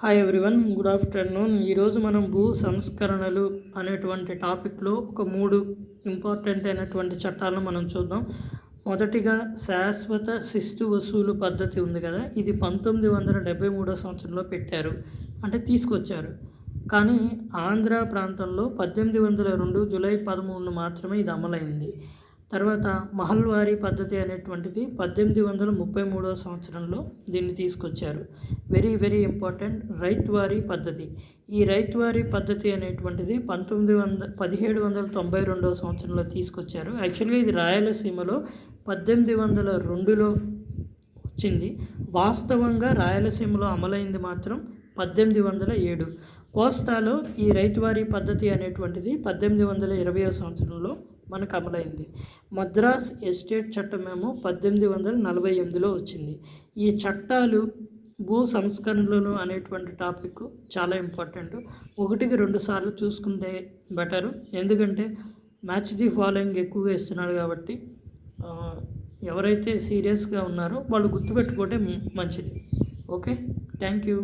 Hi everyone good afternoon ఈరోజు మనం భూ సంస్కరణలు అనేటువంటి టాపిక్లో ఒక మూడు ఇంపార్టెంట్ అయినటువంటి చట్టాలను మనం చూద్దాం. మొదటిగా శాశ్వత శిస్తు వసూలు పద్ధతి ఉంది కదా ఇది పంతొమ్మిది వందల డెబ్బై మూడో సంవత్సరంలో పెట్టారు అంటే తీసుకొచ్చారు. కానీ ఆంధ్ర ప్రాంతంలో పద్దెనిమిది వందల రెండు జూలై పదమూడున మాత్రమే ఇది అమలైంది. తర్వాత మహల్వారీ పద్ధతి అనేటువంటిది పద్దెనిమిది వందల ముప్పై మూడవ సంవత్సరంలో దీన్ని తీసుకొచ్చారు. వెరీ వెరీ ఇంపార్టెంట్ రైత్వారి పద్ధతి. ఈ రైత్వారి పద్ధతి అనేటువంటిది పంతొమ్మిది వంద పదిహేడు వందల తొంభై రెండవ సంవత్సరంలో తీసుకొచ్చారు. యాక్చువల్గా ఇది రాయలసీమలో పద్దెనిమిది వందల రెండులో వచ్చింది. వాస్తవంగా రాయలసీమలో అమలైంది మాత్రం పద్దెనిమిది వందల ఏడు. కోస్తాలో ఈ రైతువారీ పద్ధతి అనేటువంటిది పద్దెనిమిది వందల ఇరవై సంవత్సరంలో మనకు అమలైంది. మద్రాస్ ఎస్టేట్ చట్టం ఏమో పద్దెనిమిది వందల నలభై ఎనిమిదిలో వచ్చింది. ఈ చట్టాలు భూ సంస్కరణలు అనేటువంటి టాపిక్ చాలా ఇంపార్టెంట్. ఒకటికి రెండు సార్లు చూసుకుంటే బెటరు. ఎందుకంటే మ్యాచ్ ది ఫాలోయింగ్ ఎక్కువగా ఇస్తున్నాడు కాబట్టి ఎవరైతే సీరియస్గా ఉన్నారో వాళ్ళు గుర్తుపెట్టుకోవటం మంచిది. ఓకే? Thank you.